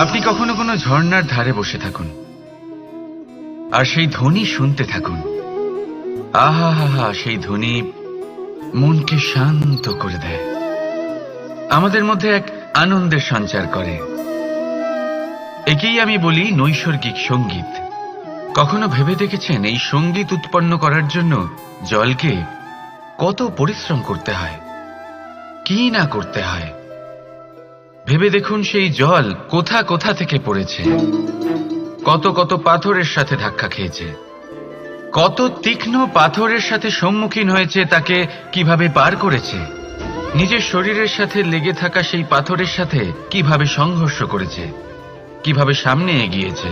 আপনি কখনো কোনো ঝর্ণার ধারে বসে থাকুন। আর সেই ধ্বনি শুনতে থাকুন। আহা হা হা সেই ধ্বনি মনকে শান্ত করে দেয়। আমাদের মধ্যে এক আনন্দের সঞ্চার করে। একেই আমি বলি নৈসর্গিক সংগীত। কখনো ভেবে দেখেছেন এই সংগীত উৎপন্ন করার জন্য জলকে কত পরিশ্রম করতে হয়? কি না করতে হয়? ভেবে দেখুন সেই জল কোথা কোথা থেকে পড়েছে। কত কত পাথরের সাথে ধাক্কা খেয়েছে। কত তীক্ষ্ণ পাথরের সাথে সম্মুখীন হয়েছে তাকে কীভাবে পার করেছে। নিজের শরীরের সাথে লেগে থাকা সেই পাথরের সাথে কীভাবে সংঘর্ষ করেছে। কীভাবে সামনে এগিয়েছে।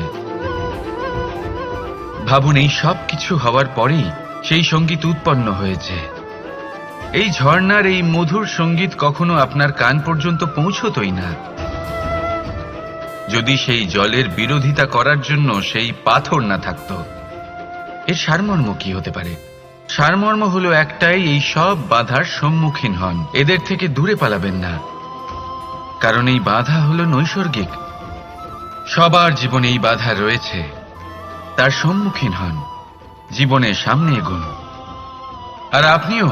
ভাবুন এই সব কিছু হওয়ার পরেই সেই সংগীত উৎপন্ন হয়েছে। এই ঝর্ণার এই মধুর সংগীত কখনো আপনার কান পর্যন্ত পৌঁছতই না। যদি সেই জলের বিরোধিতা করার জন্য সেই পাথর না থাকতো, এর সারমর্ম কি হতে পারে? সারমর্ম হলো একটাই, এই সব বাধার সম্মুখীন হন। এদের থেকে দূরে পালাবেন না। কারণ এই বাধা হলো নৈসর্গিক। সবার জীবনে এই বাধা রয়েছে। তার সম্মুখীন হন। জীবনের সামনে এগুন। আর আপনিও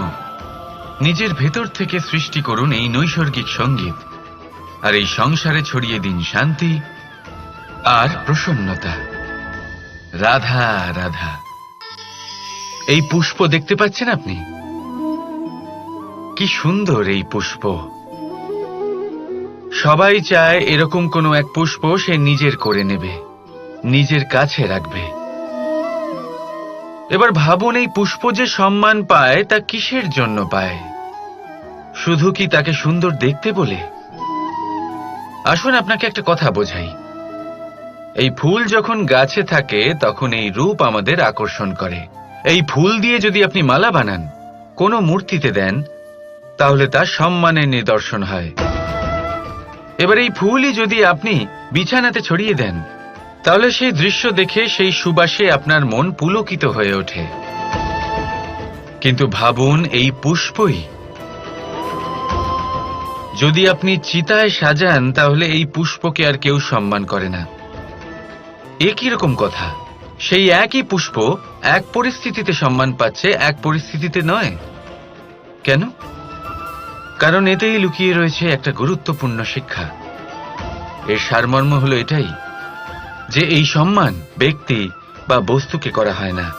নিজের ভেতর থেকে সৃষ্টি করুন এই নৈসর্গিক সংগীত, আর এই সংসারে ছড়িয়ে দিন শান্তি আর প্রসন্নতা। রাধা রাধা। এই পুষ্প দেখতে পাচ্ছেন আপনি? কি সুন্দর এই পুষ্প। সবাই চায় এরকম কোনো এক পুষ্প সে নিজের করে নেবে, নিজের কাছে রাখবে। এবার ভাবুন এই পুষ্প যে সম্মান পায়, তা কিসের জন্য পায়? শুধু কি তাকে সুন্দর দেখতে বলে? আসুন আপনাকে একটা কথা বোঝাই। এই ফুল যখন গাছে থাকে, তখন এই রূপ আমাদের আকর্ষণ করে। এই ফুল দিয়ে যদি আপনি মালা বানান, কোনো মূর্তিতে দেন, তাহলে তা সম্মানের নিদর্শন হয়। এবার এই ফুলই যদি আপনি বিছানাতে ছড়িয়ে দেন তাহলে সেই দৃশ্য দেখে সেই সুবাসে আপনার মন পুলকিত হয়ে ওঠে। কিন্তু ভাবুন, এই পুষ্পই। যদি আপনি চিতায় সাজান, তাহলে এই পুষ্পকে আর কেউ সম্মান করে না। এ কীরকম কথা? সেই একই পুষ্প এক পরিস্থিতিতে সম্মান পাচ্ছে, এক পরিস্থিতিতে নয়। কেন? কারণ এতেই লুকিয়ে রয়েছে একটা গুরুত্বপূর্ণ শিক্ষা। এর সারমর্ম হলো এটাই। যে এই সম্মান ব্যক্তি বা বস্তুকে করা হয় না।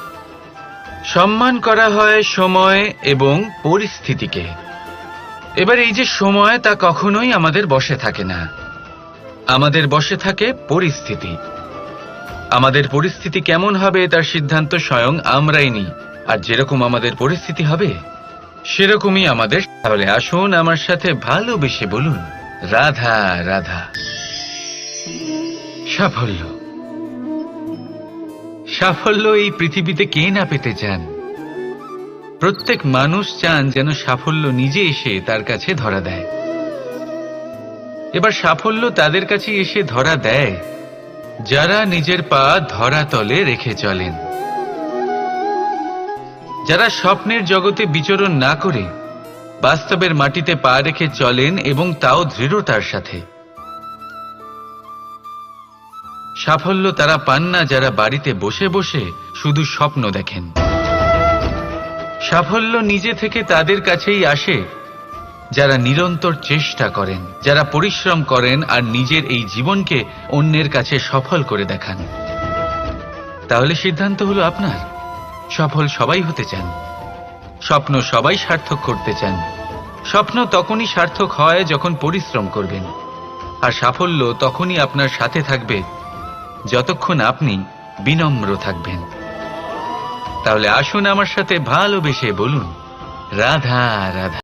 সম্মান করা হয় সময় এবং পরিস্থিতিকে। এবার এই যে সময়, তা কখনোই আমাদের বসে থাকে না। আমাদের বসে থাকে পরিস্থিতি। আমাদের পরিস্থিতি কেমন হবে, তার সিদ্ধান্ত স্বয়ং আমরাই নিই। আর যেরকম আমাদের পরিস্থিতি হবে, সেরকমই আমাদের। তাহলে আসুন আমার সাথে ভালোবেসে বলুন, রাধা রাধা। সাফল্য। সাফল্য এই পৃথিবীতে কে না পেতে চান? প্রত্যেক মানুষ চান যেন সাফল্য নিজে এসে তার কাছে ধরা দেয়। এবার সাফল্য তাদের কাছে এসে ধরা দেয়, যারা নিজের পা ধরাতলে রেখে চলেন। যারা স্বপ্নের জগতে বিচরণ না করে, বাস্তবের মাটিতে পা রেখে চলেন এবং তাও দৃঢ়তার সাথে। সাফল্য তারা পান না যারা বাড়িতে বসে বসে শুধু স্বপ্ন দেখেন। সাফল্য নিজে থেকে তাদের কাছেই আসে যারা নিরন্তর চেষ্টা করেন, যারা পরিশ্রম করেন আর নিজের এই জীবনকে অন্যের কাছে সফল করে দেখান। তাহলে সিদ্ধান্ত হলো আপনার। সফল সবাই হতে চান। স্বপ্ন সবাই সার্থক করতে চান। স্বপ্ন তখনই সার্থক হয় যখন পরিশ্রম করবেন। আর সাফল্য তখনই আপনার সাথে থাকবে যতক্ষণ আপনি বিনম্র থাকবেন। তাহলে আসুন আমার সাথে ভালোবেসে বলুন রাধা রাধা।